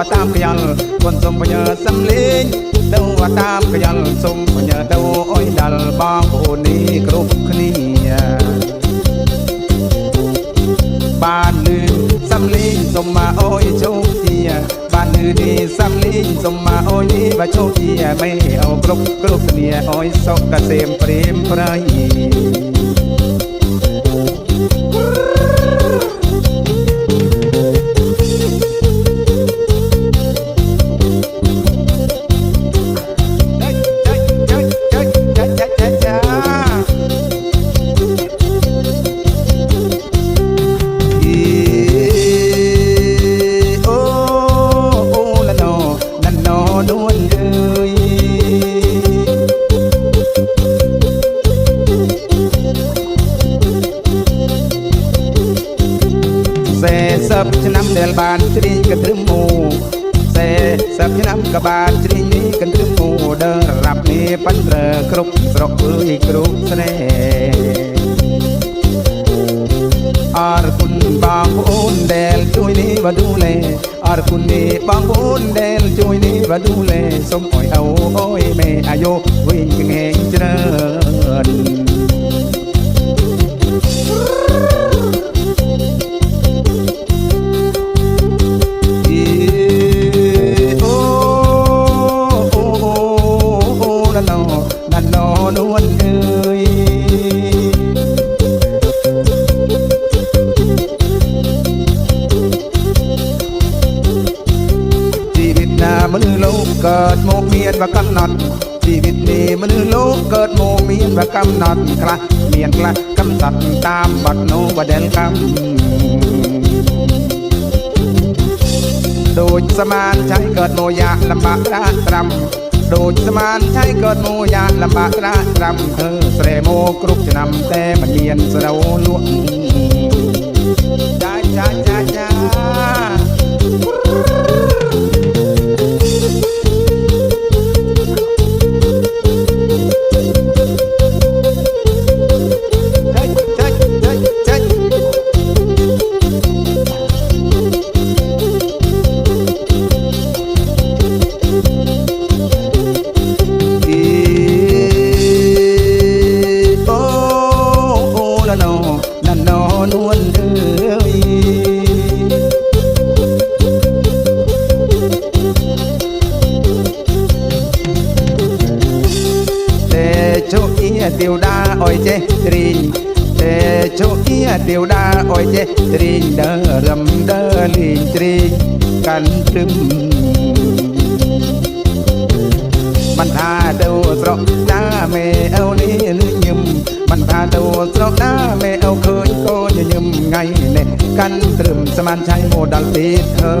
វតាមខ្យល់កូនសុំបញ្ញាសំលេងទៅវតាមខ្យល់សុំបញ្ញាទៅអុយដល់បងប្អូននេះគ្រប់គ្នាបានលឺសំលេងសុំមកអុយជោគជាបានលឺនេះសំលេងសុំមកអុយនេះបើជោគជាមិនអោគ្រប់គ្រប់គ្នាអុយសុខកសេមព្រាមប្រៃ ដែលបានជ្រៀងកន្ទ្រឹមមូសេសឹបឆ្នាំក៏បានជ្រៀងនេះកន្ទ្រឹមមូដើររាប់នេះប៉ិនរើគ្រប់ស្រុកអើយគ្រប់ស្នេហ៍អរគុណបងប្អូនដែលជួយនេះវឌូលេអរគុណនេះបងប្អូនដែលជួយនេះវឌូលេសូមអើយអូអើយមេអាយុវិញងែងច្រើន เกิดโมกเมียนว่ากำหนัดชีวิตนี้มันโลกเกิดโมเมียนว่ากำหนัดคละเมียนกระกำสัตว์ตามบัดโนว่าเดนคำโดยสมานใช้เกิดโมยาลำบากระตรำโดยสมานใช้เกิดโมยาลำบากระตรำเธอเสรโมกรุกจะนำแต่มันเมียนเสะโดลวงจ้าจ้าจ้า điều đa ôi chê rin tê chỗ kia điều đa ôi chê rin đơ rầm đơ lìn rin cắn trưng มันพาดูตรอกหน้าแมวนี่ลืมยิ้มมันพาดูตรอกหน้าแมวเคยโกนยิ้มไงเนี่ยกันตรึมสมานชัยโมดัลติดเธอ